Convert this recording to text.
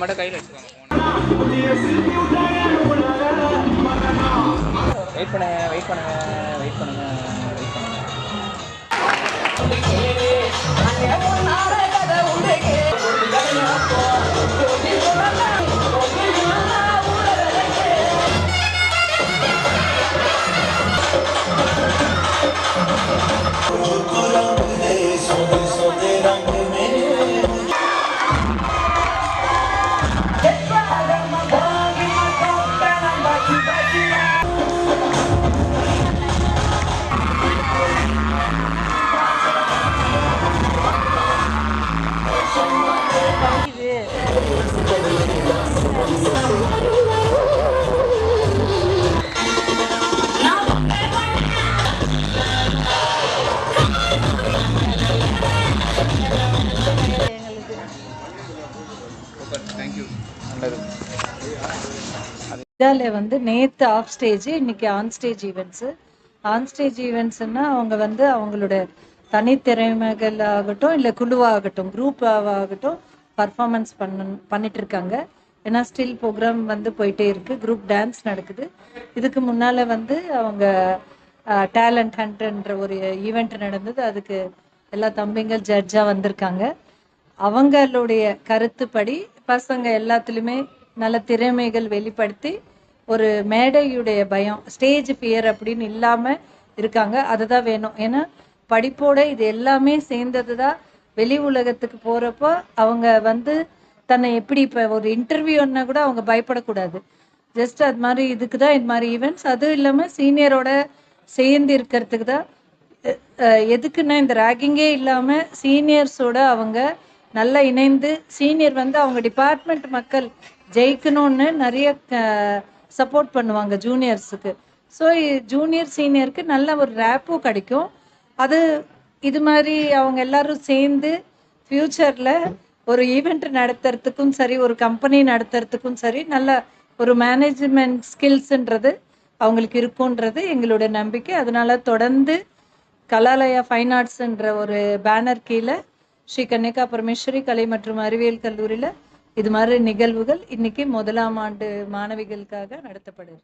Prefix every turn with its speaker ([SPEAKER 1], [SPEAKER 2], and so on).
[SPEAKER 1] மட்டும் கையில் வச்சுக்கோங்க வெயிட் பண்ணுங்க வெயிட் பண்ணுங்க வெயிட் பண்ணுங்க வெயிட் பண்ணுங்க. சூப்பர்
[SPEAKER 2] இதால வந்து நேத்து ஆஃப் ஸ்டேஜ் இன்னைக்கு on stage events on stage ஈவெண்ட்ஸ்னா அவங்க வந்து அவங்களோட தனித்திறமைகள் ஆகட்டும் இல்லை குழுவாகட்டும் குரூப் ஆகட்டும் பர்ஃபார்மன்ஸ் பண்ண பண்ணிட்டு இருக்காங்க ஏன்னா ஸ்டில் ப்ரோக்ராம் வந்து போயிட்டே இருக்கு. குரூப் டான்ஸ் நடக்குது. இதுக்கு முன்னால வந்து அவங்க டேலண்ட் ஹண்ட்ன்ற ஒரு ஈவெண்ட் நடந்தது. அதுக்கு எல்லா தம்பிங்கள் ஜட்ஜாக வந்திருக்காங்க. அவங்களுடைய கருத்துப்படி பசங்க எல்லாத்துலேயுமே நல்ல திறமைகள் வெளிப்படுத்தி ஒரு மேடையுடைய பயம் ஸ்டேஜ் ஃபியர் அப்படின்னு இல்லாமல் இருக்காங்க. அதுதான் வேணும். ஏன்னா படிப்போட இது எல்லாமே சேர்ந்தது தான் வெளி உலகத்துக்கு போகிறப்போ அவங்க வந்து தன்னை எப்படி இப்போ ஒரு இன்டர்வியூன்னா கூட அவங்க பயப்படக்கூடாது. ஜஸ்ட் அது மாதிரி இதுக்கு தான் இது மாதிரி ஈவெண்ட்ஸ் அதுவும் இல்லாமல் சீனியரோட சேர்ந்து இருக்கிறதுக்கு தான் எதுக்குன்னா இந்த ரேகிங்கே இல்லாமல் சீனியர்ஸோட அவங்க நல்லா இணைந்து சீனியர் வந்து அவங்க டிபார்ட்மெண்ட் மக்கள் ஜெயிக்கணும்னு நிறைய சப்போர்ட் பண்ணுவாங்க ஜூனியர்ஸுக்கு ஸோ ஜூனியர் சீனியருக்கு நல்ல ஒரு ரேப்பும் கிடைக்கும். அது இது மாதிரி அவங்க எல்லாரும் சேர்ந்து ஃப்யூச்சரில் ஒரு ஈவெண்ட் நடத்துறதுக்கும் சரி ஒரு கம்பெனி நடத்துறதுக்கும் சரி நல்ல ஒரு மேனேஜ்மெண்ட் ஸ்கில்ஸுன்றது அவங்களுக்கு இருக்குன்றது எங்களோட நம்பிக்கை. அதனால தொடர்ந்து கலாலயா ஃபைன் ஆர்ட்ஸ்ன்ற ஒரு பேனர் கீழே ஸ்ரீ கன்னிகா பரமேஸ்வரி கலை மற்றும் அறிவியல் கல்லூரியில் இது மாதிரி நிகழ்வுகள் இன்னைக்கு முதலாம் ஆண்டு மாணவிகளுக்காக நடத்தப்படுது